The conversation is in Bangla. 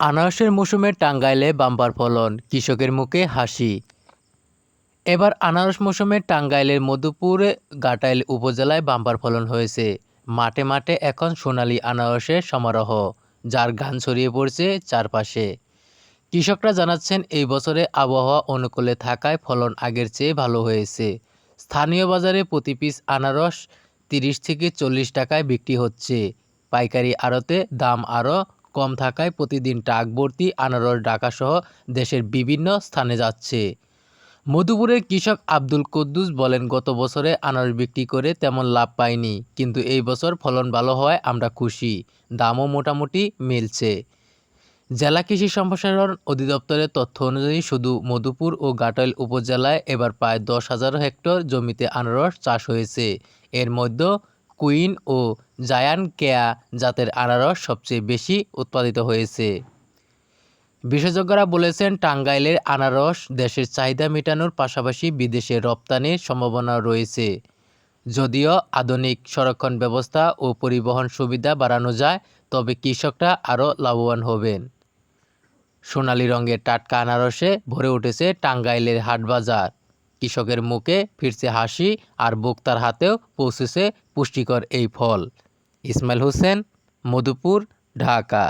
আনারসের মৌসুমে টাঙ্গাইলে বাম্পার ফলন, কৃষকের মুখে হাসি। এবার আনারস মৌসুমে টাঙ্গাইলের মধুপুরে গাটাইল উপজেলায় বাম্পার ফলন হয়েছে। মাঠে মাঠে এখন সোনালী আনারসের সমারোহ, যার গান ছড়িয়ে পড়ছে চারপাশে। কৃষকরা জানাচ্ছেন, এই বছরে আবহাওয়া অনুকূলে থাকায় ফলন আগের চেয়ে ভালো হয়েছে। স্থানীয় বাজারে প্রতি পিস আনারস তিরিশ থেকে চল্লিশ টাকায় বিক্রি হচ্ছে। পাইকারি আড়তে দাম আরও কম থাকায় প্রতিদিন ট্রাক ভর্তি আনারস, ঢাকাসহ দেশের বিভিন্ন স্থানে যাচ্ছে। মধুপুরের কৃষক আব্দুল কুদ্দুস বলেন, গত বছরে আনারস বিক্রি করে তেমন লাভ পাইনি, কিন্তু এই বছর ফলন ভালো হওয়ায় আমরা খুশি। দামও মোটামুটি মিলছে। জেলা কৃষি সম্প্রসারণ অধিদপ্তরের তথ্য অনুযায়ী, শুধু মধুপুর ও গাটাইল উপজেলায় এবার প্রায় দশ হাজার হেক্টর জমিতে আনারস চাষ হয়েছে। এর মধ্যে কুইন ও জায়ান কেয়া জাতের আনারস সবচেয়ে বেশি উৎপাদিত হয়েছে। বিশেষজ্ঞরা বলেছেন, টাঙ্গাইলের আনারস দেশের চাহিদা মেটানোর পাশাপাশি বিদেশে রপ্তানির সম্ভাবনা রয়েছে। যদিও আধুনিক সংরক্ষণ ব্যবস্থা ও পরিবহন সুবিধা বাড়ানো যায়, তবে কৃষকরা আরও লাভবান হবেন। সোনালি রঙের টাটকা আনারসে ভরে উঠেছে টাঙ্গাইলের হাটবাজার। কৃষকের মুখে ফিরছে হাসি আর ভোক্তার হাতেও পৌঁছেছে পুষ্টিকর এই ফল। ইসমাইল হোসেন, মধুপুর, ঢাকা।